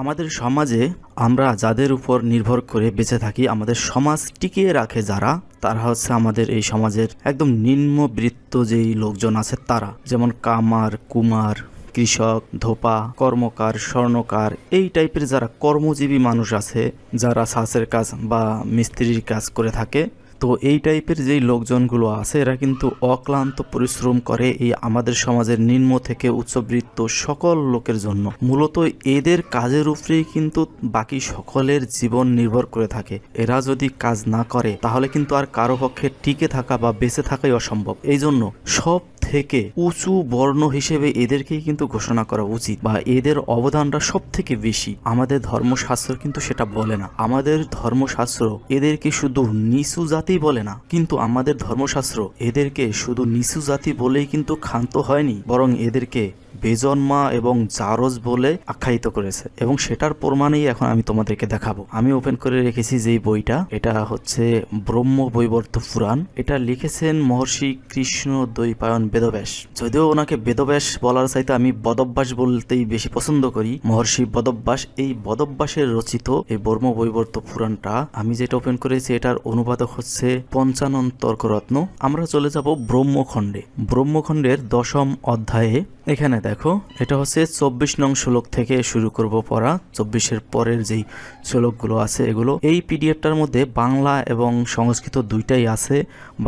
আমাদের সমাজে আমরা যাদের উপর নির্ভর করে বেঁচে থাকি, আমাদের সমাজ টিকিয়ে রাখে যারা, তারা হচ্ছে আমাদের এই সমাজের একদম নিম্নবৃত্ত যেই লোকজন আছে তারা। যেমন কামার, কুমার, কৃষক, ধোপা, কর্মকার, স্বর্ণকার, এই টাইপের যারা কর্মজীবী মানুষ আছে, যারা সাসের কাজ বা মিস্ত্রির কাজ করে থাকে তো এই টাইপের যেই লোকজনগুলো আছে, এরা কিন্তু অক্লান্ত পরিশ্রম করে এই আমাদের সমাজের নিম্ন থেকে উচ্চবৃত্ত সকল লোকের জন্য। মূলত এদের কাজের উপরেই কিন্তু বাকি সকলের জীবন নির্ভর করে থাকে। এরা যদি কাজ না করে, তাহলে কিন্তু আর কারও পক্ষে টিকে থাকা বা বেঁচে থাকাই অসম্ভব। এই জন্য সব থেকে উঁচু বর্ণ হিসেবে এদেরকেই কিন্তু ঘোষণা করা উচিত বা এদের অবদানটা সব থেকে বেশি। আমাদের ধর্মশাস্ত্র কিন্তু সেটা বলে না। আমাদের ধর্মশাস্ত্র এদেরকে শুধু নিচু জাতি বলে না, কিন্তু আমাদের ধর্মশাস্ত্র এদেরকে শুধু নিচু জাতি বলেই কিন্তু ক্ষান্ত হয়নি, বরং এদেরকে বেজন্মা এবং জারজ বলে আখ্যায়িত করেছে। এবং সেটার প্রমাণেই এখন আমি তোমাদেরকে দেখাবো। আমি ওপেন করে রেখেছি যেই বইটা। এটা হচ্ছে ব্রহ্ম বৈবর্ত পুরাণ। এটা লিখেছেন মহর্ষি কৃষ্ণ দৈপায়ন বেদব্যাস। যদিও ওনাকে বেদব্যাস বলার চাইতে আমি বদভ্যাস বলতেই বেশি পছন্দ করি। মহর্ষি বদভ্যাস এই বদভ্যাসের রচিত এই ব্রহ্ম বৈবর্ত পুরাণটা আমি যেটা ওপেন করেছি, এটার অনুবাদক হচ্ছে পঞ্চানন তর্করত্ন। আমরা চলে যাব ব্রহ্মখণ্ডে। ব্রহ্মখণ্ডের দশম অধ্যায়ে। এখানে দেখো, এটা হচ্ছে চব্বিশ নং শ্লোক থেকে শুরু করব পড়া। চব্বিশের পরের যেই শ্লোকগুলো আছে এগুলো, এই পিডিএফটার মধ্যে বাংলা এবং সংস্কৃত দুইটাই আছে।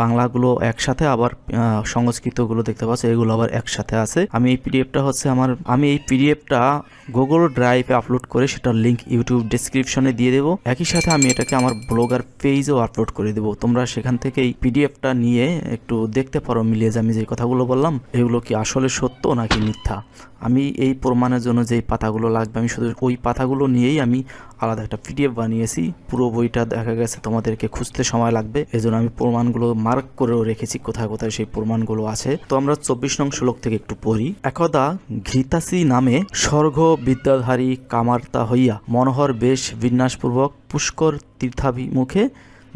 বাংলাগুলো একসাথে, আবার সংস্কৃতগুলো দেখতে পাচ্ছ, এগুলো আবার একসাথে আছে। আমি এই পিডিএফটা হচ্ছে আমার, আমি এই পিডিএফটা গুগল ড্রাইভে আপলোড করে সেটার লিংক ইউটিউব ডিসক্রিপশনে দিয়ে দেবো। একই সাথে আমি এটাকে আমার ব্লগার পেজেও আপলোড করে দেবো। তোমরা সেখান থেকে এই পিডিএফটা নিয়ে একটু দেখতে পারো, মিলিয়ে যে আমি যে কথাগুলো বললাম, এগুলো কি আসলে সত্য নাকি মিথ্যা? আমি এই প্রমাণের জন্য যেই পাতাগুলো লাগবে, আমি শুধু ওই পাতাগুলো নিয়েই আমি আলাদা একটা পিডিএফ বানিয়েছি। পুরো বইটা দেখা গেছে তোমাদেরকে খুঁজতে সময় লাগবে। এজন্য আমি প্রমাণগুলো মার্ক করেও রেখেছি কোথায় কোথায় সেই প্রমাণগুলো আছে। তো আমরা চব্বিশ নং শ্লোক থেকে একটু পড়ি। একদা ঘৃতাসি নামে স্বর্গ বিদ্যাধারী কামার্তা হইয়া মনোহর বেশ বিন্যাসপূর্বক পুষ্কর তীর্থাভিমুখে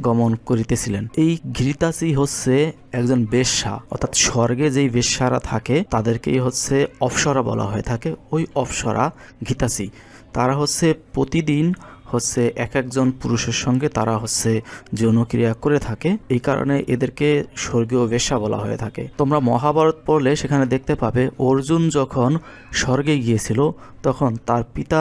গমন করিতেছিলেন। এই ঘৃতাসি হচ্ছে একজন বেশ্যা, অর্থাৎ স্বর্গে যেই বেশ্যারা থাকে, তাদেরকেই হচ্ছে অপসরা বলা হয়ে থাকে। ওই অপসরা ঘৃতাসি তারা হচ্ছে প্রতিদিন হচ্ছে এক একজন পুরুষের সঙ্গে তারা হচ্ছে যৌনক্রিয়া করে থাকে। এই কারণে এদেরকে স্বর্গীয় বেশ্যা বলা হয়ে থাকে। তোমরা মহাভারত পড়লে সেখানে দেখতে পাবে, অর্জুন যখন স্বর্গে গিয়েছিল তখন তার পিতা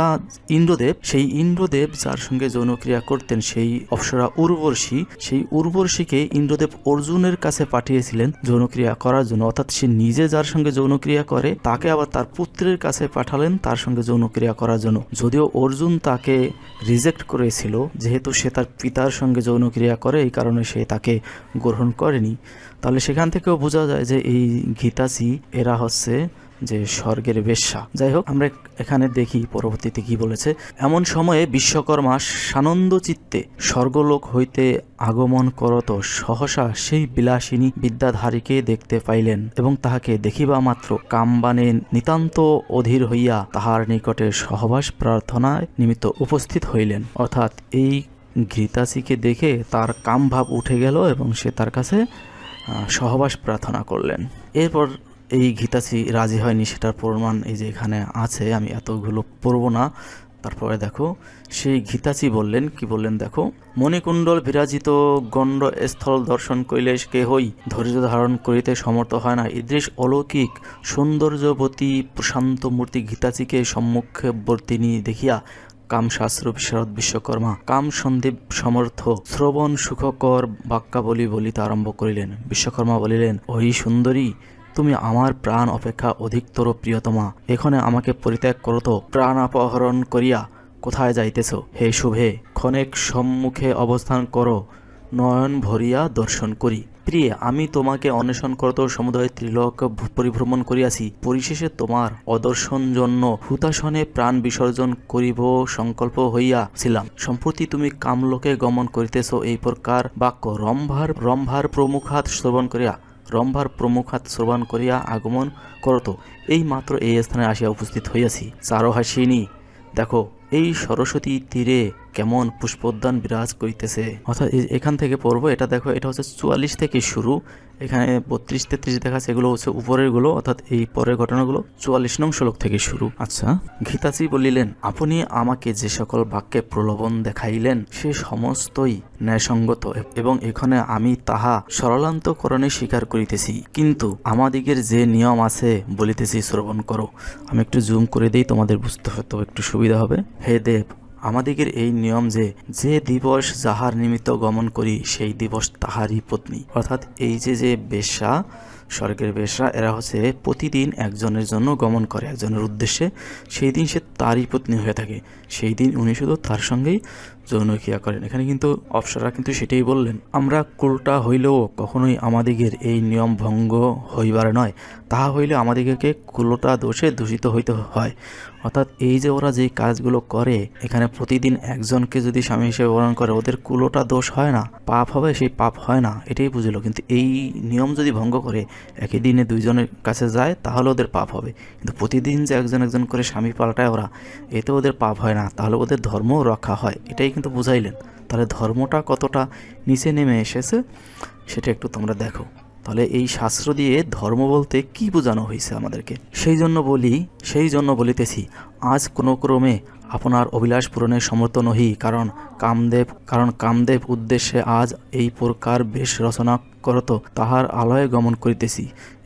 ইন্দ্রদেব, সেই ইন্দ্রদেব যার সঙ্গে যৌনক্রিয়া করতেন সেই অপ্সরা উর্বশী সেই উর্বশীকে ইন্দ্রদেব অর্জুনের কাছে পাঠিয়েছিলেন যৌনক্রিয়া করার জন্য। অর্থাৎ সে নিজে যার সঙ্গে যৌনক্রিয়া করে, তাকে আবার তার পুত্রের কাছে পাঠালেন তার সঙ্গে যৌনক্রিয়া করার জন্য। যদিও অর্জুন তাকে রিজেক্ট করেছিল, যেহেতু সে তার পিতার সঙ্গে যৌনক্রিয়া করে, এই কারণে সে তাকে গ্রহণ করেনি। তাহলে সেখান থেকেও বোঝা যায় যে এই গীতাসি এরা হচ্ছে যে স্বর্গের বেশ্যা। যাই হোক, আমরা এখানে দেখি পরবর্তীতে কি বলেছে। এমন সময়ে বিশ্বকর্মা সানন্দ চিত্তে স্বর্গলোক হইতে আগমন করত সহসা সেই বিলাসিনী বিদ্যাধারীকে দেখতে পাইলেন এবং তাহাকে দেখিবা মাত্র কামবানে নিতান্ত অধীর হইয়া তাহার নিকটে সহবাস প্রার্থনায় নিমিত্ত উপস্থিত হইলেন। অর্থাৎ এই ঘৃতাসিকে দেখে তার কামভাব উঠে গেল এবং সে তার কাছে সহবাস প্রার্থনা করলেন। এরপর এই ঘিতাসি রাজি হয়নি, সেটার প্রমাণ এই যে এখানে আছে, আমি এতগুলো পড়ব না। তারপরে দেখো, সেই ঘিতাচি বললেন, কি বললেন দেখো, মণিকুণ্ডল বিরাজিত গণ্ড স্থল দর্শন করিলে কেহই? ধৈর্য ধারণ করিতে সমর্থ হয় না। ইদৃশ অলৌকিক সৌন্দর্যবতী প্রশান্ত মূর্তি ঘিতাচিকে সম্মুখে বর্তিনী দেখিয়া কামশাস্ত্র বিশারদ বিশ্বকর্মা, কাম সন্দীপ সমর্থ, শ্রবণ সুখকর বাক্যাবলী বলিতে আরম্ভ করিলেন। বিশ্বকর্মা বলিলেন, ওই সুন্দরী তুমি আমার প্রাণ অপেক্ষা অধিকতর প্রিয়তমা। এখানে আমাকে পরিত্যাগ করত প্রাণ অপহরণ করিয়া কোথায় যাইতেছ? হে শুভে, ক্ষণেক সম্মুখে অবস্থান করো। নয়ন ভরিয়া দর্শন করি। প্রিয়ে, আমি তোমাকে অন্বেষণ করত সমুদয় ত্রিলোক ভ্র- পরিভ্রমণ করিয়াছি। পরিশেষে তোমার অদর্শন জন্য হুতাসনে প্রাণ বিসর্জন করিব সংকল্প হইয়াছিলাম। সম্প্রতি তুমি কামলোকে গমন করিতেছ। এই প্রকার বাক্য রম্ভার রম্ভার প্রমুখাত শ্রবণ করিয়া রম্ভার প্রমুখাত শ্রবণ করিয়া আগমন করত। এই মাত্র এই স্থানে আসিয়া উপস্থিত হইয়াছি। চারহাসিনী, দেখো, এই সরস্বতী তীরে কেমন পুষ্পোদ্যান বিরাজ করিতেছে। অর্থাৎ এখান থেকে পড়ব, এটা দেখো, এটা হচ্ছে চুয়াল্লিশ থেকে শুরু। এখানে বত্রিশ তেত্রিশ দেখাচ্ছে এগুলো হচ্ছে উপরেরগুলো অর্থাৎ এই পরের ঘটনাগুলো চুয়াল্লিশ নং শ্লোক থেকে শুরু। আচ্ছা ঘিতাচি বলিলেন, আপনি আমাকে যে সকল বাক্যে প্রলোভন দেখাইলেন, সে সমস্তই ন্যায়সঙ্গত, এবং এখানে আমি তাহা সরলান্তকরণে স্বীকার করিতেছি। কিন্তু আমাদিগের যে নিয়ম আছে, বলিতেছি, শ্রবণ করো। আমি একটু জুম করে দিই, তোমাদের বুঝতে হয়তো একটু সুবিধা হবে। হে দেব আমাদিগের এই নিয়ম যে যে দিবস যাহার নিমিত্ত গমন করি, সেই দিবস তাহারই পত্নী। অর্থাৎ এই যে যে বেশ্যা, স্বর্গের বেশা এরা হচ্ছে প্রতিদিন একজনের জন্য গমন করে, একজনের উদ্দেশ্যে। সেই দিন সে তারই পত্নী হয়ে থাকে। সেই দিন উনি শুধু তার সঙ্গেই যৌন ক্রিয়া করেন। এখানে কিন্তু অপসরা কিন্তু সেটাই বললেন, আমরা কুলটা হইলেও কখনোই আমাদিগের এই নিয়ম ভঙ্গ হইবার নয়। তাহা হইলে আমাদিগকে কুলটা দোষে দূষিত হইতে হয়। অর্থাৎ এই যে ওরা যেই কাজগুলো করে, এখানে প্রতিদিন একজনকে যদি স্বামী হিসেবে বরণ করে, ওদের কুলোটা দোষ হয় না, পাপ হবে, সেই পাপ হয় না, এটাই বুঝলো। কিন্তু এই নিয়ম যদি ভঙ্গ করে, একই দিনে দুইজনের কাছে যায়, তাহলে ওদের পাপ হবে। কিন্তু প্রতিদিন যে একজন একজন করে স্বামী পাল্টায় ওরা, এতে ওদের পাপ হয় না, তাহলে ওদের ধর্মও রক্ষা হয়। এটাই কিন্তু বুঝাইলেন। তাহলে ধর্মটা কতটা নিচে নেমে এসেছে, সেটা একটু তোমরা দেখো। তাহলে এই শাস্ত্র দিয়ে ধর্ম বলতে কি বোঝানো হয়েছে আমাদেরকে? সেই জন্য বলি, সেই জন্য বলিতেছি, আজ কোনো ক্রমে আপনার অভিলাষ পূরণের সমর্থ নহি, কারণ কামদেব কারণ কামদেব উদ্দেশ্যে আজ এই প্রকার বেশ রচনা করত, তাহার আলয়ে গমন করিতেছি,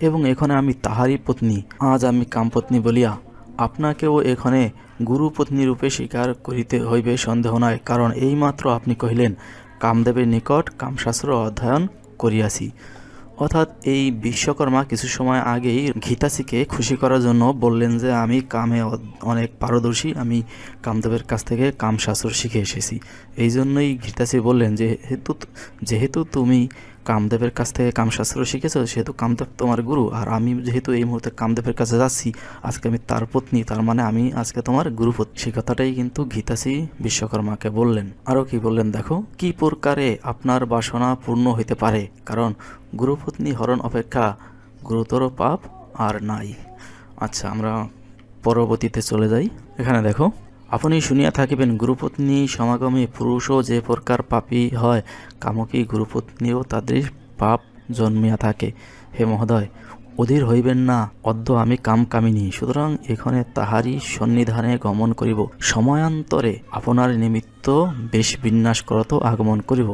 এবং এখানে আমি তাহারই পত্নী, আজ আমি কামপত্নী বলিয়া আপনাকেও এখানে গুরুপত্নী রূপে স্বীকার করিতে হইবে সন্দেহ নয় কারণ এইমাত্র আপনি কহিলেন, কামদেবের নিকট কামশাস্ত্র অধ্যয়ন করিয়াছি। অর্থাৎ এই বিশ্বকর্মা কিছু সময় আগেই ঘিতাসিকে খুশি করার জন্য বললেন যে, আমি কামে অনেক পারদর্শী, আমি কামদেবের কাছ থেকে কামশাস্ত্র শিখে এসেছি। এই জন্যই ঘিতাসি বললেন যে হেতু যেহেতু তুমি কামদেবের কাছ থেকে কামশাস্ত্র শিখেছো? সেহেতু কামদেব তোমার গুরু। আর আমি যেহেতু এই মুহূর্তে কামদেবের কাছে যাচ্ছি, আজকে আমি তার পত্নী, তার মানে আমি আজকে তোমার গুরুপত্নী সেই কথাটাই কিন্তু গীতাসি বিশ্বকর্মাকে বললেন। আরও কি বললেন দেখো, কি প্রকারে আপনার বাসনা পূর্ণ হইতে পারে? কারণ গুরুপত্নী হরণ অপেক্ষা গুরুতর পাপ আর নাই। আচ্ছা আমরা পরবর্তীতে চলে যাই। এখানে দেখো আপনি শুনিয়া থাকিবেন, গুরুপত্নী সমাগমে পুরুষও যে প্রকার পাপী হয়, কামকী গুরুপত্নীও তাদের পাপ জন্মিয়া থাকে। হে মহোদয় অধীর হইবেন না, অদ্য আমি কাম কামিনী সুতরাং এখানে তাহারই সন্নিধানে গমন করিব। সময়ান্তরে আপনার নিমিত্ত বেশ বিন্যাস করত আগমন করিব।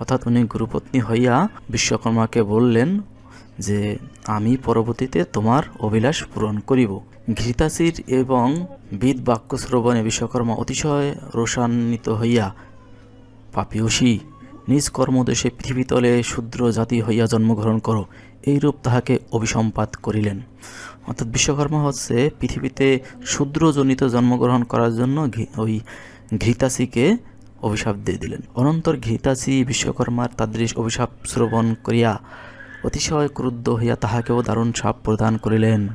অর্থাৎ উনি গুরুপত্নী হইয়া বিশ্বকর্মাকে বললেন যে আমি পরবর্তীতে তোমার অভিলাষ পূরণ করিব। ঘৃতাসির এবং বিদ বাক্য শ্রবণে বিশ্বকর্মা অতিশয় রোষান্বিত হইয়া পাপিয়সী, নিজ কর্মদেশে পৃথিবীতলে শূদ্র জাতি হইয়া জন্মগ্রহণ করো, এইরূপ তাহাকে অভিসম্পাত করিলেন। অর্থাৎ বিশ্বকর্মা হচ্ছে পৃথিবীতে শূদ্রজনিত জন্মগ্রহণ করার জন্য ওই ঘৃতাসিকে অভিশাপ দিয়ে দিলেন। অনন্তর ঘৃতাসি বিশ্বকর্মার তাদৃশ অভিশাপ শ্রবণ করিয়া অতিশয় ক্রুদ্ধ হইয়া তাহাকেও দারুণ সাপ প্রদান করিলেন।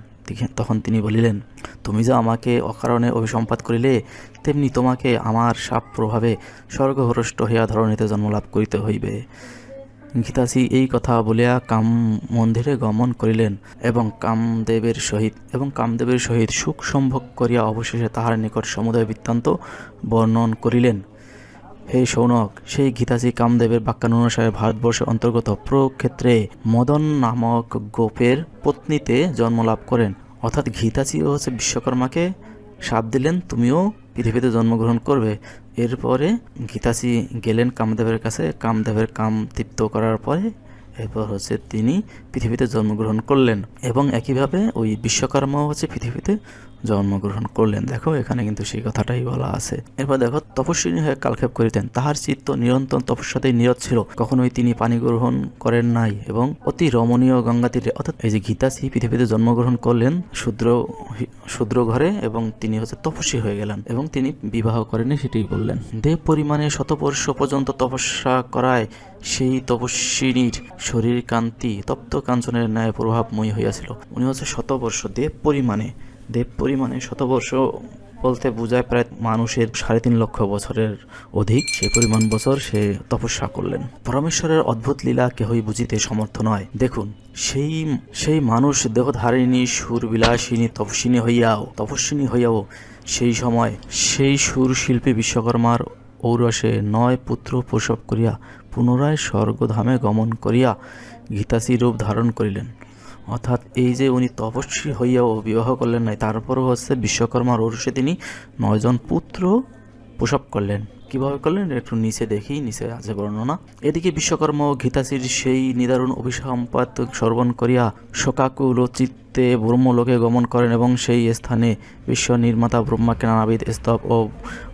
তখন তিনি বলিলেন, তুমি যা আমাকে অকারণে অভিসম্পাত করিলে, তেমনি তোমাকে আমার সাপ প্রভাবে স্বর্গভ্রষ্ট হইয়া ধরণীতে জন্মলাভ করিতে হইবে। গীতাসি এই কথা বলিয়া কাম মন্দিরে গমন করিলেন এবং কামদেবের সহিত এবং কামদেবের সহিত সুখ সম্ভোগ করিয়া অবশেষে তাহার নিকট সমুদয় বৃত্তান্ত বর্ণন করিলেন। হে সৌনক, সেই গীতাজি কামদেবের বাক্যানুসারে ভারতবর্ষের অন্তর্গত প্রক্ষেত্রে মদন নামক গোপের পত্নীতে জন্মলাভ করেন। অর্থাৎ ঘিতাচিও হচ্ছে বিশ্বকর্মাকে সাপ দিলেন, তুমিও পৃথিবীতে জন্মগ্রহণ করবে। এরপরে গীতাচি গেলেন কামদেবের কাছে, কামদেবের কাম তৃপ্ত করার পরে এরপর হচ্ছে তিনি পৃথিবীতে জন্মগ্রহণ করলেন। এবং একইভাবে ওই বিশ্বকর্মাও হচ্ছে পৃথিবীতে জন্মগ্রহণ করলেন। দেখো, এখানে কিন্তু সেই কথাটাই বলা আছে। এরপর দেখো, তপস্বিনী হয়ে কালক্ষেপ করিতেন। তাহার চিত্ত নিরন্তর তপস্যাতেই নিরত ছিল। কখনোই তিনি পানি গ্রহণ করেন নাই এবং অতি রমণীয় গঙ্গা তীরে অর্থাৎ এই যে গীতাসি পৃথিবীতে জন্মগ্রহণ করলেন শূদ্র শূদ্র ঘরে এবং তিনি হচ্ছে তপস্বী হয়ে গেলেন এবং তিনি বিবাহ করেনি সেটাই বললেন। দেব পরিমাণে শতবর্ষ পর্যন্ত তপস্যা করায় সেই তপস্বিনীর শরীর কান্তি তপ্ত কাঞ্চনের ন্যায় প্রভাবময়ী হইয়াছিল। উনি হচ্ছে শতবর্ষ দেব পরিমাণে দেব পরিমাণে শতবর্ষ বলতে বোঝায় প্রায় মানুষের সাড়ে তিন লক্ষ বছরের অধিক। সে পরিমাণ বছর সে তপস্যা করলেন। পরমেশ্বরের অদ্ভুত লীলা কেহই বুঝিতে সমর্থ নয়। দেখুন, সেই সেই মানুষ দেহধারিণী, সুরবিলাসিনী, তপস্বিনী হইয়াও তপস্বিনী হইয়াও সেই সময় সেই সুর শিল্পী বিশ্বকর্মার ঔরসে নয় পুত্র প্রসব করিয়া পুনরায় স্বর্গধামে গমন করিয়া গীতাসী রূপ ধারণ করিলেন। অর্থাৎ এই যে উনি তপস্বী হইয়াও বিবাহ করলেন নাই, তারপরও হচ্ছে বিশ্বকর্মার ঔরসে তিনি নয়জন পুত্র প্রসব করলেন। কীভাবে করলেন? একটু নিচে দেখি, নিচে আছে বর্ণনা। এদিকে বিশ্বকর্মা ও সেই নিদারুণ অভিসম্পাত শ্রবণ করিয়া শোকাকুল চিত্তে ব্রহ্মলোকে গমন করেন এবং সেই স্থানে বিশ্ব নির্মাতা ব্রহ্মাকে নানাবিধ স্তব ও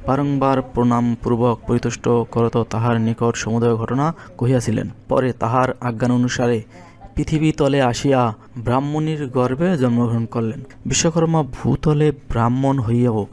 বারংবার প্রণামপূর্বক পরিতুষ্ট করত তাহার নিকট সমুদয় ঘটনা কহিয়াছিলেন। পরে তাহার আজ্ঞান অনুসারে পৃথিবী তলে আসিয়া ব্রাহ্মণীর গর্ভে জন্মগ্রহণ করলেন। বিশ্বকর্মা ভূতলে ব্রাহ্মণ হইয়াও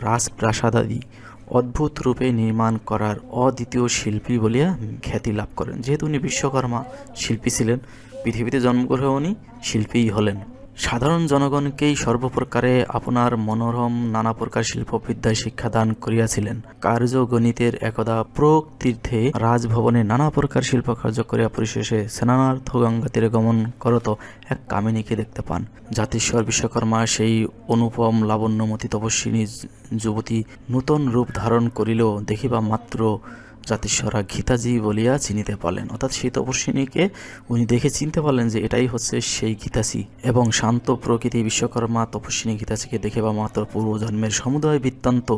রাজপ্রাসাদাদি অদ্ভুত রূপে নির্মাণ করার অদ্বিতীয় শিল্পী বলিয়া খ্যাতি লাভ করেন। যেহেতু উনি বিশ্বকর্মা শিল্পী ছিলেন, পৃথিবীতে জন্মগ্রহণ উনি শিল্পীই হলেন। সাধারণ জনগণকেই সর্বপ্রকারে আপনার মনোরম নানা প্রকার শিল্পবিদ্যায় শিক্ষাদান করিয়াছিলেন। কার্য গণিতের একদা প্রোক তীর্থে রাজভবনে নানা প্রকার শিল্পকার্য করিয়া পরিশেষে সেনানার্থ গঙ্গা তীরে গমন করত এক কামিনীকে দেখতে পান। জাতিশ্বর বিশ্বকর্মা সেই অনুপম লাবণ্যমতী তপস্বিনী যুবতী নূতন রূপ ধারণ করিলেও দেখিবা মাত্র জাতিস্বরা গীতাজি বলিয়া চিনিতে পারলেন। অর্থাৎ সেই তপস্বিনীকে উনি দেখে চিনতে পারলেন যে এটাই হচ্ছে সেই গীতাসি এবং শান্ত প্রকৃতি বিশ্বকর্মা তপস্বিনী গীতাসিকে দেখে বা মাত্র পূর্বজন্মের সমুদয় বৃত্তান্ত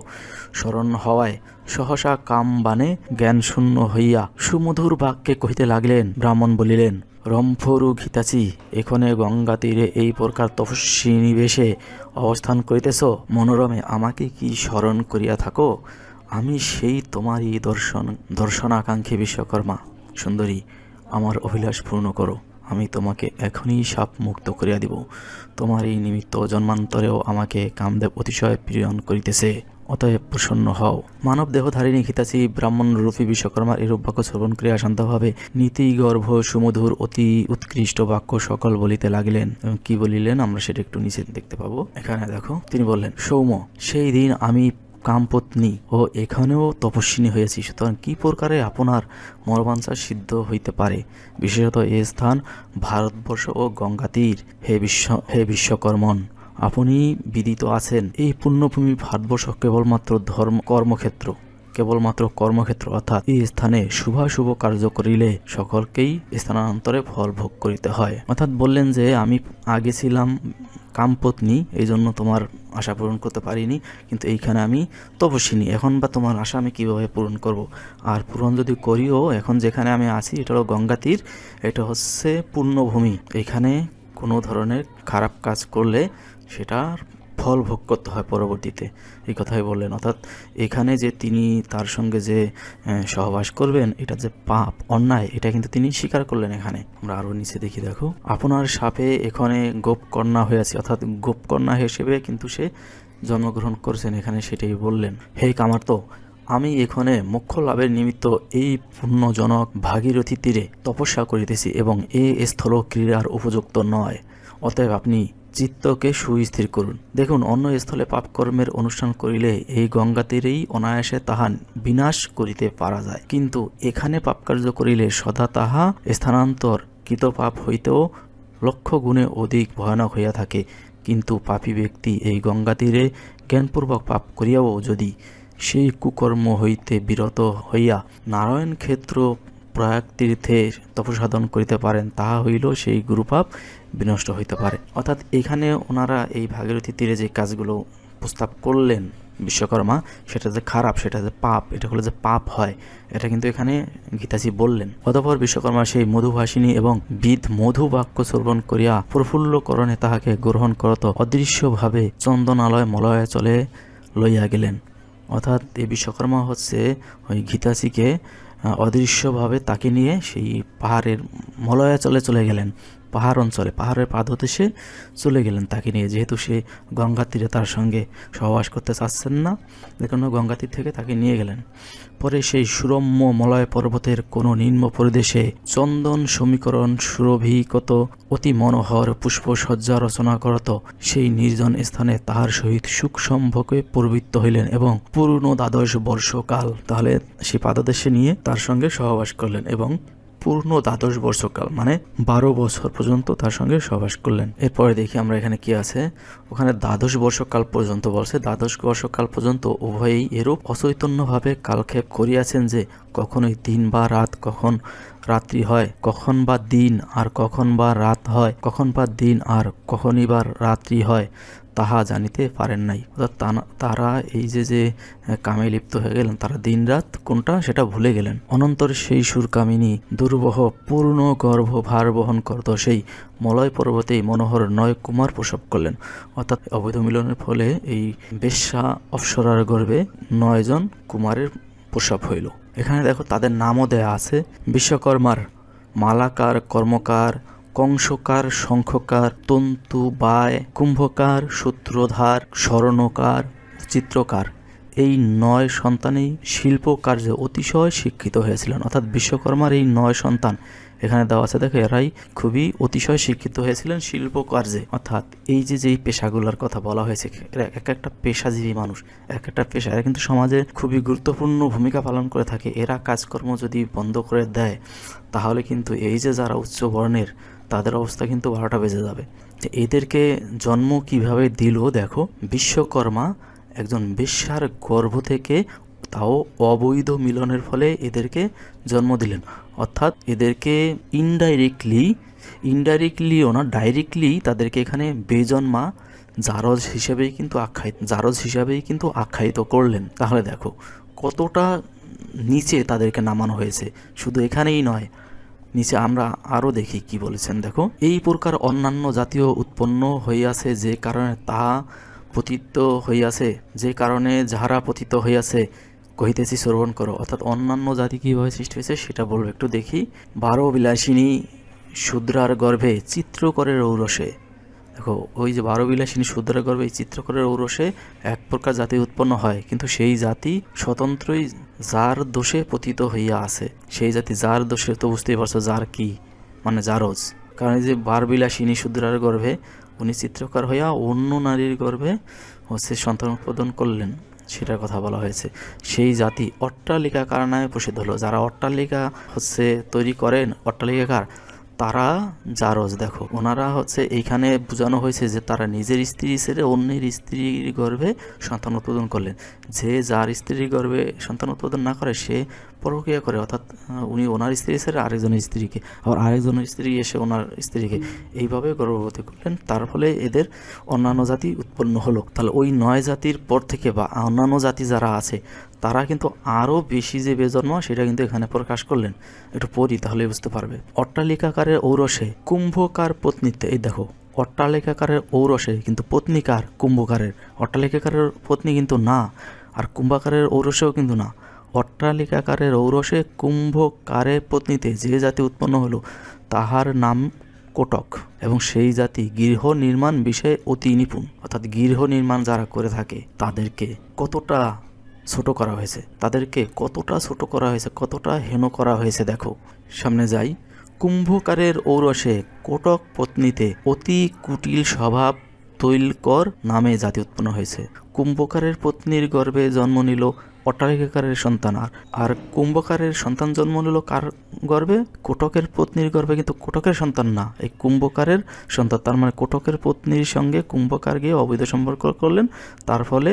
স্মরণ হওয়ায় সহসা কাম বানে জ্ঞান শূন্য হইয়া সুমধুর বাক্যে কহিতে লাগলেন, ব্রাহ্মণ বলিলেন, রম্ভরু ঘিতাচি এখানে গঙ্গা তীরে এই প্রকার তপস্বী নিবেশে অবস্থান করিতেছ। মনোরমে আমাকে কি স্মরণ করিয়া থাকো? আমি সেই তোমারই দর্শন, দর্শনাকাঙ্ক্ষী বিশ্বকর্মা। সুন্দরী, আমার অভিলাষ পূর্ণ করো। আমি তোমাকে এখনই সাপ মুক্ত করিয়া দিব। তোমার এই নিমিত্ত জন্মান্তরেও আমাকে কামদেব অতিশয় প্রিয়ন করিতেছে। অতএব প্রসন্ন হও। মানব দেহধারিণী খিতাচি ব্রাহ্মণ রূপী বিশ্বকর্মার এরূপ বাক্য শ্রবণ করিয়া শান্তভাবে নীতি গর্ভ সুমধুর অতি উৎকৃষ্ট বাক্য সকল বলিতে লাগিলেন। কি বলিলেন? আমরা সেটা একটু নিচে দেখতে পাবো। এখানে দেখো, তিনি বললেন সৌম সেই দিন আমি কামপত্নী ও এখানেও তপস্বিনী হয়েছি। সুতরাং কী প্রকারে আপনার মরবাঞ্ছা সিদ্ধ হইতে পারে? বিশেষত এ স্থান ভারতবর্ষ ও গঙ্গাতীর। হে বিশ্ব, হে বিশ্বকর্মন, আপনি বিদিত আছেন। এই পুণ্যভূমি ভারতবর্ষ কেবলমাত্র ধর্ম, কর্মক্ষেত্র। কেবলমাত্র কর্মক্ষেত্র অর্থাৎ এই স্থানে শুভাশুভ কার্য করিলে সকলকেই স্থানান্তরে ফল ভোগ করিতে হয়। অর্থাৎ বললেন যে, আমি আগে ছিলাম কামপত্নী এই জন্য তোমার আশা পূরণ করতে পারিনি, কিন্তু এইখানে আমি তপস্বিনী। এখন বা তোমার আশা আমি কীভাবে পূরণ করব? আর পূরণ যদি করিও, এখন যেখানে আমি আছি, এটা হলো গঙ্গা তীর এটা হচ্ছে পূর্ণভূমি। এখানে কোনো ধরনের খারাপ কাজ করলে সেটার ফল ভোগ করতে হয় পরবর্তীতে। এই কথাই বললেন। অর্থাৎ এখানে যে তিনি তার সঙ্গে যে সহবাস করবেন, এটা যে পাপ, অন্যায়, এটা কিন্তু তিনি স্বীকার করলেন এখানে। আমরা আরও নিচে দেখি, দেখো, আপনার সাপে এখানে গোপকন্যা হয়েছে অর্থাৎ গোপকন্যা হিসেবে কিন্তু সে জন্মগ্রহণ করছেন এখানে, সেটাই বললেন। হে কামার্ত আমি এখানে মোক্ষ লাভের নিমিত্ত এই পুণ্যজনক ভাগীরথী তীরে তপস্যা করিতেছি এবং এ স্থল ক্রীড়ার উপযুক্ত নয়। অতএব আপনি চিত্তকে সুস্থির করুন। দেখুন, অন্য স্থলে পাপকর্মের অনুষ্ঠান করিলে এই গঙ্গা তীরেই অনায়াসে তাহা বিনাশ করিতে পারা যায়। কিন্তু এখানে পাপকার্য করিলে সদা তাহা স্থানান্তর কৃত পাপ হইতেও লক্ষ গুণে অধিক ভয়ানক হইয়া থাকে। কিন্তু পাপী ব্যক্তি এই গঙ্গা তীরে জ্ঞানপূর্বক পাপ করিয়াও যদি সেই কুকর্ম হইতে বিরত হইয়া নারায়ণ ক্ষেত্র প্রয়াগ তীর্থে তপসাধন করিতে পারেন তাহা হইল সেই গুরুপাপ বিনষ্ট হইতে পারে। অর্থাৎ এখানে ওনারা এই ভাগীরথী তীরে যে কাজগুলো প্রস্তাব করলেন বিশ্বকর্মা সেটা যে খারাপ সেটা যে পাপ এটা হলো যে পাপ হয় এটা কিন্তু এখানে গীতাজি বললেন। অতঃপর বিশ্বকর্মা সেই মধুভাসিনী এবং বিধ মধু বাক্য শ্রবণ করিয়া প্রফুল্লকরণে তাহাকে গ্রহণ করত অদৃশ্যভাবে চন্দনালয় মলয়ে চলে লইয়া গেলেন। অর্থাৎ এই বিশ্বকর্মা হচ্ছে ওই গীতাসিকে আহ, অদৃশ্যভাবে তাকে নিয়ে সেই পাহাড়ের মলয়া চলে চলে গেলেন। পাহাড় অঞ্চলে, পাহাড়ের পাদদেশে চলে গেলেন তাকে নিয়ে। যেহেতু সে গঙ্গা তীরে তার সঙ্গে সহবাস করতে চাচ্ছেন না দেখুন গঙ্গা তীর থেকে তাকে নিয়ে গেলেন। পরে সেই সুরম্য মলয় পর্বতের কোনো নিম্ন প্রদেশে চন্দন সমীকরণ সুরভিকত অতি মনোহর পুষ্পসজ্জা রচনা করত। সেই নির্জন স্থানে তাহার সহিত সুখ সম্ভকে প্রবৃত্ত হইলেন এবং পুরনো দ্বাদশ বর্ষকাল, তাহলে সেই পাদদেশে নিয়ে তার সঙ্গে সহবাস করলেন এবং পূর্ণ দ্বাদশ বর্ষকাল মানে বারো বছর পর্যন্ত তার সঙ্গে সহবাস করলেন। এরপরে দেখি আমরা এখানে কি আছে। ওখানে দ্বাদশ বর্ষকাল পর্যন্ত বলছে, দ্বাদশ বর্ষকাল পর্যন্ত উভয়েই এরূপ অচৈতন্যভাবে কালক্ষেপ করিয়াছেন যে, কখনোই দিন বা রাত কখন রাত্রি হয়, কখন বা দিন আর কখন বা রাত হয়, কখন বা দিন আর কখনই বা রাত্রি হয়। তাহা জানিতে পারেন নাই। অর্থাৎ তারা এই যে যে কামে লিপ্ত হয়ে গেলেন, তারা দিন রাত কোনটা? সেটা ভুলে গেলেন। অনন্তর সেই সুরকামিনী দুর্বহ, পূর্ণ গর্ভ ভার বহন করত। সেই মলয় পর্বতেই মনোহর নয় কুমার প্রসব করলেন। অর্থাৎ অবৈধ মিলনের ফলে এই বেশ্যা অপসরার গর্ভে নয়জন কুমারের প্রসব হইল। এখানে দেখো, তাদের নামও দেয়া আছে। বিশ্বকর্মার মালাকার, কর্মকার কংসকার, শঙ্খকার, তন্তু, বায়, কুম্ভকার সূত্রধার স্মরণকার চিত্রকার। এই নয় সন্তানেই শিল্প কার্যে অতিশয় শিক্ষিত হয়েছিলেন। অর্থাৎ বিশ্বকর্মার এই নয় সন্তান এখানে দেওয়া আছে, দেখো, এরাই খুবই অতিশয় শিক্ষিত হয়েছিলেন শিল্প কার্যে অর্থাৎ এই যে, যেই পেশাগুলোর কথা বলা হয়েছে এক একটা পেশাজীবী মানুষ, এক একটা পেশা। এরা কিন্তু সমাজে খুবই গুরুত্বপূর্ণ ভূমিকা পালন করে থাকে। এরা কাজকর্ম যদি বন্ধ করে দেয়, তাহলে কিন্তু এই যে, যারা উচ্চ বর্ণের তাদের অবস্থা কিন্তু বারোটা বেজে যাবে। এদেরকে জন্ম কীভাবে দিল দেখো, বিশ্বকর্মা একজন বেশ্যার গর্ভ থেকে তাও অবৈধ মিলনের ফলে এদেরকে জন্ম দিলেন। অর্থাৎ এদেরকে ইনডাইরেক্টলি ইনডাইরেক্টলিও না ডাইরেক্টলি তাদেরকে এখানে বেজন্মা জারজ হিসেবেই কিন্তু আখ্যায়িত, জারজ হিসাবেই কিন্তু আখ্যায়িত করলেন। তাহলে দেখো, কতটা নিচে তাদেরকে নামানো হয়েছে। শুধু এখানেই নয় নিচে আমরা আরও দেখি কি বলেছেন। দেখো, এই প্রকার অন্যান্য জাতীয় উৎপন্ন হইয়াছে যে কারণে তাহা পতিত হইয়াছে, যে কারণে যাহারা পতিত হইয়াছে, কহিতেছি শ্রবণ করো। অর্থাৎ অন্যান্য জাতি কীভাবে সৃষ্টি হয়েছে সেটা বলব। একটু দেখি। বারো বিলাসিনী শুদ্রার গর্ভে চিত্রকরের ঔরসে দেখো, ওই যে বারো বিলাসিনী শূদ্রার গর্ভে এই চিত্রকরের ঔরসে এক প্রকার জাতি উৎপন্ন হয়, কিন্তু সেই জাতি স্বতন্ত্রই যার দোষে পতিত হইয়া আছে। সেই জাতি যার দোষে, তো বুঝতেই পারছ যার কি মানে জারজ কারণ এই যে বারবিলাসিনী শূদ্রার গর্ভে উনি চিত্রকর হইয়া অন্য নারীর গর্ভে হচ্ছে সন্তান উৎপাদন করলেন, সেটার কথা বলা হয়েছে। সেই জাতি অট্টালিকাকার নামে প্রসিদ্ধ হলো? যারা অট্টালিকা হচ্ছে তৈরি করেন অট্টালিকাকার তারা জারজ, দেখো, ওনারা হচ্ছে এইখানে বোঝানো হয়েছে যে তারা নিজের স্ত্রী ছেড়ে অন্যের স্ত্রীর গর্ভে সন্তান উৎপাদন করলেন। যে যার স্ত্রীর গর্ভে সন্তান উৎপাদন না করে, সে পরক্রিয়া করে, অর্থাৎ উনি ওনার স্ত্রী ছেড়ে আরেকজনের স্ত্রীকে, আবার আরেকজনের স্ত্রী এসে ওনার স্ত্রীকে এইভাবে গর্ভবতী করলেন। তার ফলে এদের অন্যান্য জাতি উৎপন্ন হলো। তাহলে ওই নয় জাতির পর থেকে বা অন্যান্য জাতি যারা আছে তারা কিন্তু আরও বেশি যে বেজন্ম, সেটা কিন্তু এখানে প্রকাশ করলেন। একটু পড়ি তাহলে বুঝতে পারবে। অট্টালিকাকারের ঔরসে কুম্ভকার পত্নীতে এই দেখো, অট্টালিকাকারের ঔরসে কিন্তু পত্নীকার কুম্ভকারের। অট্টালিকাকারের পত্নী কিন্তু না, আর কুম্ভকারের ঔরসেও কিন্তু না। অট্টালিকাকারের ঔরসে কুম্ভকারের পত্নীতে যে জাতি উৎপন্ন হলো, তাহার নাম কোটক, এবং সেই জাতি গৃহ নির্মাণ বিষয়ে অতি নিপুণ। অর্থাৎ গৃহ নির্মাণ যারা করে থাকে, তাদেরকে কতটা ছোট করা হয়েছে। তাদেরকে কতটা ছোট করা হয়েছে, কতটা হেন করা হয়েছে দেখো। সামনে যাই। কুম্ভকারের ঔরসে কোটক পত্নীতে অতি কুটিল স্বভাব তৈলকর নামে জাতি উৎপন্ন হয়েছে। কুম্ভকারের পত্নীর গর্ভে জন্ম নিল অট্টালিকাকারের সন্তান আর। আর কুম্ভকারের সন্তান জন্ম নিল কার গর্ভে? কোটকের পত্নীর গর্ভে, কিন্তু কোটকের সন্তান না। এই কুম্ভকারের সন্তান, তার মানে কোটকের পত্নীর সঙ্গে কুম্ভকার গিয়ে অবৈধ সম্পর্ক করলেন। তার ফলে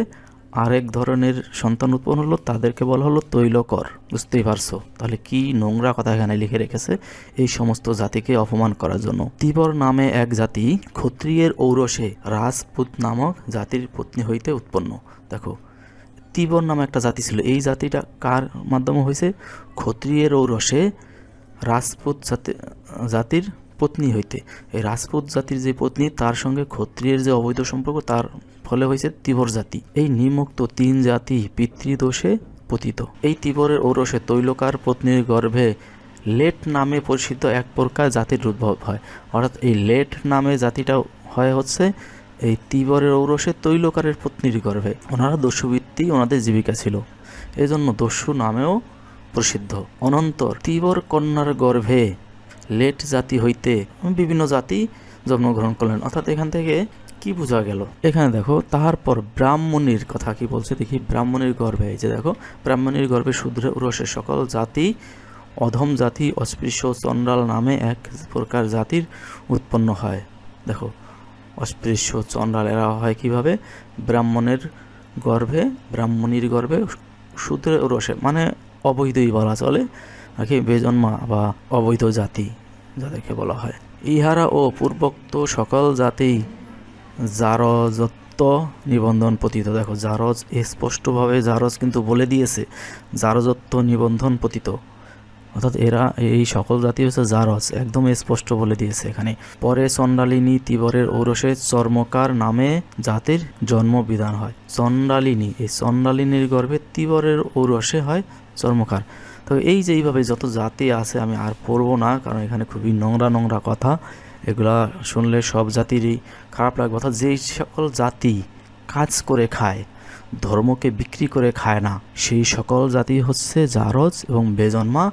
আরেক ধরনের সন্তান উৎপন্ন হলো, তাদেরকে বলা হলো তৈলকর। বুঝতেই পারছ? তাহলে কি নোংরা কথা এখানে লিখে রেখেছে এই সমস্ত জাতিকে অপমান করার জন্য? তিবর নামে এক জাতি ক্ষত্রিয়ের ঔরসে রাজপুত নামক জাতির পত্নী হইতে উৎপন্ন। দেখো, তিবর নামে একটা জাতি ছিল। এই জাতিটা কার মাধ্যমে হয়েছে ক্ষত্রিয়ের ঔরসে রাজপুত জাতি জাতির পত্নী হইতে। এই রাজপুত জাতির যে পত্নী, তার সঙ্গে ক্ষত্রিয়ের যে অবৈধ সম্পর্ক, তার ফলে হয়েছে তিবর জাতি। এই নিম্নোক্ত তিন জাতি পিতৃদোষে পতিত। এই তিবরের ঔরসে তৈলকার পত্নীর গর্ভে লেট নামে পরিচিত এক প্রকার জাতির উদ্ভব হয়। অর্থাৎ এই লেট নামে জাতিটা হয় হচ্ছে এই তিবরের ঔরসে তৈলকারের পত্নীর গর্ভে। ওনারা দস্যুবৃত্তি, ওনাদের জীবিকা ছিল। এই জন্য দস্যু নামেও প্রসিদ্ধ। অনন্তর তিবর কন্যার গর্ভে লেট জাতি হইতে বিভিন্ন জাতি জন্মগ্রহণ করলেন। অর্থাৎ এখান থেকে কি বোঝা গেল? এখানে দেখো তাহার পর ব্রাহ্মণীর কথা কি বলছে? দেখি, ব্রাহ্মণীর গর্ভে, এই যে দেখো, ব্রাহ্মণীর গর্ভে শূদ্র উরসের সকল জাতি, অধম জাতি, অস্পৃশ্য চন্ডাল নামে এক প্রকার জাতির উৎপন্ন হয়। দেখো, অস্পৃশ্য চন্ডাল এরা হয় কীভাবে? ব্রাহ্মণের গর্ভে, ব্রাহ্মণীর গর্ভে শূদ্রের রসে মানে অবৈধই বলা চলে। আর কি বেজন্মা বা অবৈধ জাতি, যাদেরকে বলা হয়। ইহারা ও পূর্বোক্ত সকল জাতি জারজত্ব নিবন্ধন পতিত। দেখো, জারজ স্পষ্টভাবে জারজ কিন্তু বলে দিয়েছে, জারজত্ব নিবন্ধন পতিত। অর্থাৎ এরা, এই সকল জাতি হচ্ছে জারজ, একদম স্পষ্ট বলে দিয়েছে এখানে। পরে চণ্ডালিনী তিবরের ঔরসে চর্মকার নামে জাতির জন্ম বিধান হয়। চণ্ডালিনী, এই চণ্ডালিনীর গর্ভে তিবরের ঔরসে হয় চর্মকার। তো এই যে এইভাবে যত জাতি আছে আমি আর পড়ব না, কারণ এখানে খুবই নোংরা নোংরা কথা। এগুলা শুনলে সব জাতিরই খারাপ লাগবে, অর্থাৎ যেই সকল জাতি কাজ করে খায়, ধর্মকে বিক্রি করে খায় না, সেই সকল জাতি হচ্ছে জারজ এবং বেজন্মা।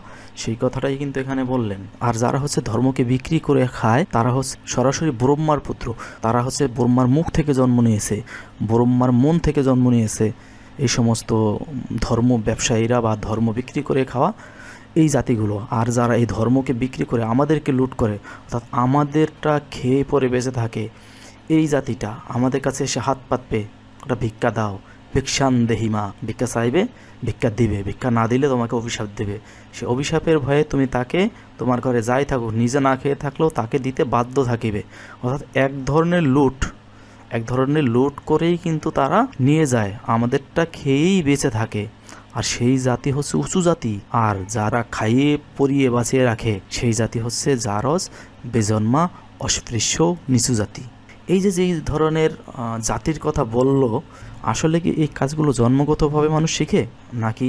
সেই কথাটাই কিন্তু এখানে বললেন। আর যারা হচ্ছে ধর্মকে বিক্রি করে খায়, তারা হচ্ছে সরাসরি ব্রহ্মার পুত্র, তারা হচ্ছে ব্রহ্মার মুখ থেকে জন্ম নিয়েছে, ব্রহ্মার মন থেকে জন্ম নিয়েছে। এই সমস্ত ধর্ম ব্যবসায়ীরা বা ধর্ম বিক্রি করে খাওয়া এই জাতিগুলো। আর যারা এই ধর্মকে বিক্রি করে আমাদেরকে লুট করে, অর্থাৎ আমাদেরটা খেয়ে পরে বেঁচে থাকে, এই জাতিটা আমাদের কাছে এসে হাত পাতবে। ওটা ভিক্ষা দাও, ভিক্ষান দেহিমা, ভিক্ষা চাইবে, ভিক্ষা দিবে, ভিক্ষা না দিলে তোমাকে অভিশাপ দেবে। সে অভিশাপের ভয়ে তুমি তাকে, তোমার ঘরে যাই থাকুক, নিজে না খেয়ে থাকলেও তাকে দিতে বাধ্য থাকিবে। অর্থাৎ এক ধরনের লুট এক ধরনের লোড করেই কিন্তু তারা নিয়ে যায়। আমাদেরটা খেয়েই বেঁচে থাকে। আর সেই জাতি হচ্ছে উঁচু জাতি। আর যারা খাইয়ে, পরিয়ে, বাঁচিয়ে রাখে, সেই জাতি হচ্ছে জারজ, বেজন্মা, অস্পৃশ্য, নিচু জাতি। এই যে যেই ধরনের জাতির কথা বলল, আসলে কি এই কাজগুলো জন্মগতভাবে মানুষ শিখে? নাকি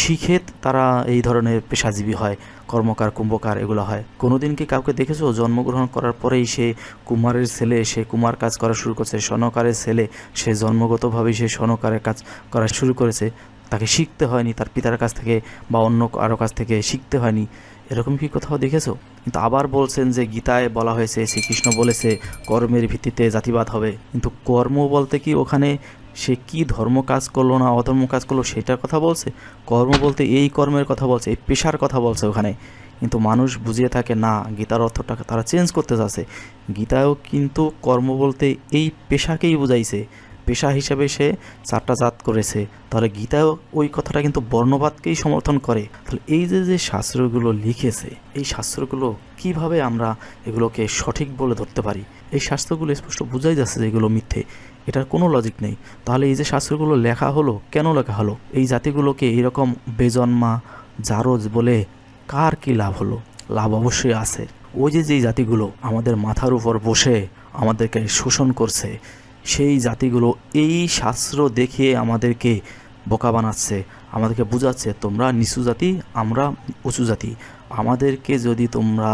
শিখে তারা এই ধরনের পেশাজীবী হয়, কর্মকার, কুম্ভকার এগুলো হয়? কোনো দিন কি কাউকে দেখেছ জন্মগ্রহণ করার পরেই সে কুমারের ছেলে, সে কুমার কাজ করা শুরু করছে স্বর্ণকারের ছেলে, সে জন্মগতভাবেই সে স্বর্ণকারের কাজ করা শুরু করেছে, তাকে শিখতে হয়নি, তার পিতার কাছ থেকে বা অন্য কারও কাছ থেকে শিখতে হয়নি, এরকম কি কোথাও দেখেছ? কিন্তু আবার বলছেন যে গীতায় বলা হয়েছে, শ্রীকৃষ্ণ বলেছে, কর্মের ভিত্তিতে জাতিবাদ হবে। কিন্তু কর্ম বলতে কি ওখানে সে কি ধর্ম কাজ করল না অধর্ম কাজ করল সেটার কথা বলছে? কর্ম বলতে এই কর্মের কথা বলছে, এই পেশার কথা বলছে ওখানে। কিন্তু মানুষ বুঝিয়ে থাকে, না, গীতার অর্থটা তারা চেঞ্জ করতে চাচ্ছে। গীতায়ও কিন্তু কর্ম বলতে এই পেশাকেই বুঝাইছে। পেশা হিসেবে সে চারটা জাত করেছে। তাহলে গীতাও ওই কথাটা কিন্তু বর্ণবাদকেই সমর্থন করে। তাহলে এই যে যে শাস্ত্রগুলো লিখেছে, এই শাস্ত্রগুলো কীভাবে আমরা এগুলোকে সঠিক বলে ধরতে পারি? এই শাস্ত্রগুলো স্পষ্ট বোঝাই যাচ্ছে যে এগুলো মিথ্যে। এটার কোনো লজিক নেই। তাহলে এই যে শাস্ত্রগুলো লেখা হলো, কেন লেখা হলো? এই জাতিগুলোকে এরকম বেজন্মা, জারজ বলে কার কি লাভ হলো? লাভ অবশ্যই আছে। ওই যে যেই জাতিগুলো আমাদের মাথার উপর বসে আমাদেরকে শোষণ করছে সেই জাতিগুলো এই শাস্ত্র দেখে আমাদেরকে বোকা বানাচ্ছে, আমাদেরকে বোঝাচ্ছে, তোমরা নিচু জাতি, আমরা উঁচু জাতি। আমাদেরকে যদি তোমরা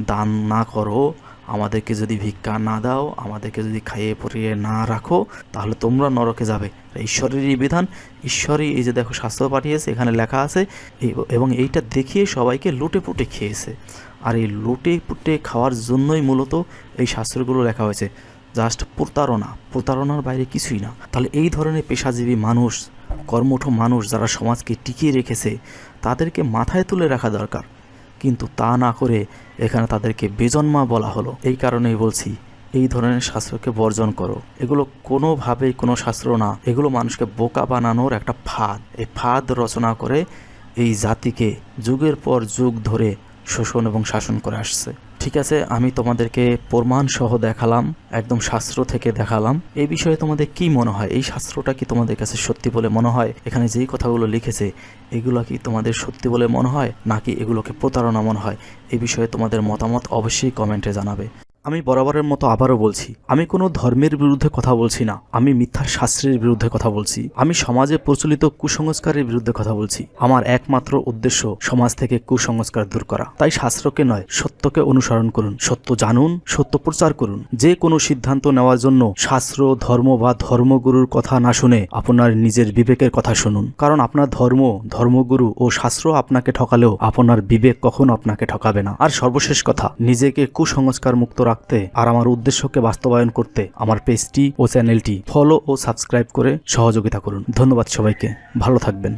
দান না করো, আমাদেরকে যদি ভিক্ষা না দাও, আমাদেরকে যদি খাইয়ে পরিয়ে না রাখো, তাহলে তোমরা নরকে যাবে। ঈশ্বরেরই বিধান। ঈশ্বরই এই যে দেখো শাস্ত্র পাঠিয়েছে, এখানে লেখা আছে এবং এইটা দেখিয়ে সবাইকে লুটে পুটে খেয়েছে। আর এই লুটে পুটে খাওয়ার জন্যই মূলত এই শাস্ত্রগুলো লেখা হয়েছে। জাস্ট প্রতারণা, প্রতারণার বাইরে কিছুই না। তাহলে এই ধরনের পেশাজীবী মানুষ, কর্মঠ মানুষ যারা সমাজকে টিকিয়ে রেখেছে, তাদেরকে মাথায় তুলে রাখা দরকার। কিন্তু তা না করে এখানে তাদেরকে বেজন্মা বলা হলো। এই কারণেই বলছি, এই ধরনের শাস্ত্রকে বর্জন করো। এগুলো কোনোভাবেই কোনো শাস্ত্র না। এগুলো মানুষকে বোকা বানানোর একটা ফাঁদ। এই ফাঁদ রচনা করে এই জাতিকে যুগের পর যুগ ধরে শোষণ এবং শাসন করে আসছে। ঠিক আছে, আমি তোমাদেরকে প্রমাণ সহ দেখালাম, একদম শাস্ত্র থেকে দেখালাম। এই বিষয়ে তোমাদের কি মনে হয়? এই শাস্ত্রটা কি তোমাদের কাছে সত্যি বলে মনে হয়? এখানে যেই কথাগুলো লিখেছে, এগুলো কি তোমাদের সত্যি বলে মনে হয়? নাকি এগুলোকে প্রতারণা মনে হয়? এই বিষয়ে তোমাদের মতামত অবশ্যই কমেন্টে জানাবে। আমি বরাবরের মতো আবারও বলছি, আমি কোনো ধর্মের বিরুদ্ধে কথা বলছি না। আমি মিথ্যা শাস্ত্রের বিরুদ্ধে কথা বলছি। আমি সমাজে প্রচলিত কুসংস্কারের বিরুদ্ধে কথা বলছি। আমার একমাত্র উদ্দেশ্য সমাজ থেকে কুসংস্কার দূর করা। তাই শাস্ত্রকে নয়, সত্যকে অনুসরণ করুন। সত্য জানুন, সত্য প্রচার করুন। যে কোনো সিদ্ধান্ত নেওয়ার জন্য শাস্ত্র, ধর্ম বা ধর্মগুরুর কথা না শুনে আপনার নিজের বিবেকের কথা শুনুন। কারণ আপনার ধর্ম, ধর্মগুরু ও শাস্ত্র আপনাকে ঠকালেও আপনার বিবেক কখনো আপনাকে ঠকাবে না। আর সর্বশেষ কথা, নিজেকে কুসংস্কার মুক্ত রাখতে আর আমার উদ্দেশ্যকে বাস্তবায়ন করতে আমার পেজটি ও চ্যানেলটি ফলো ও সাবস্ক্রাইব করে সহযোগিতা করুন। ধন্যবাদ সবাইকে। ভালো থাকবেন।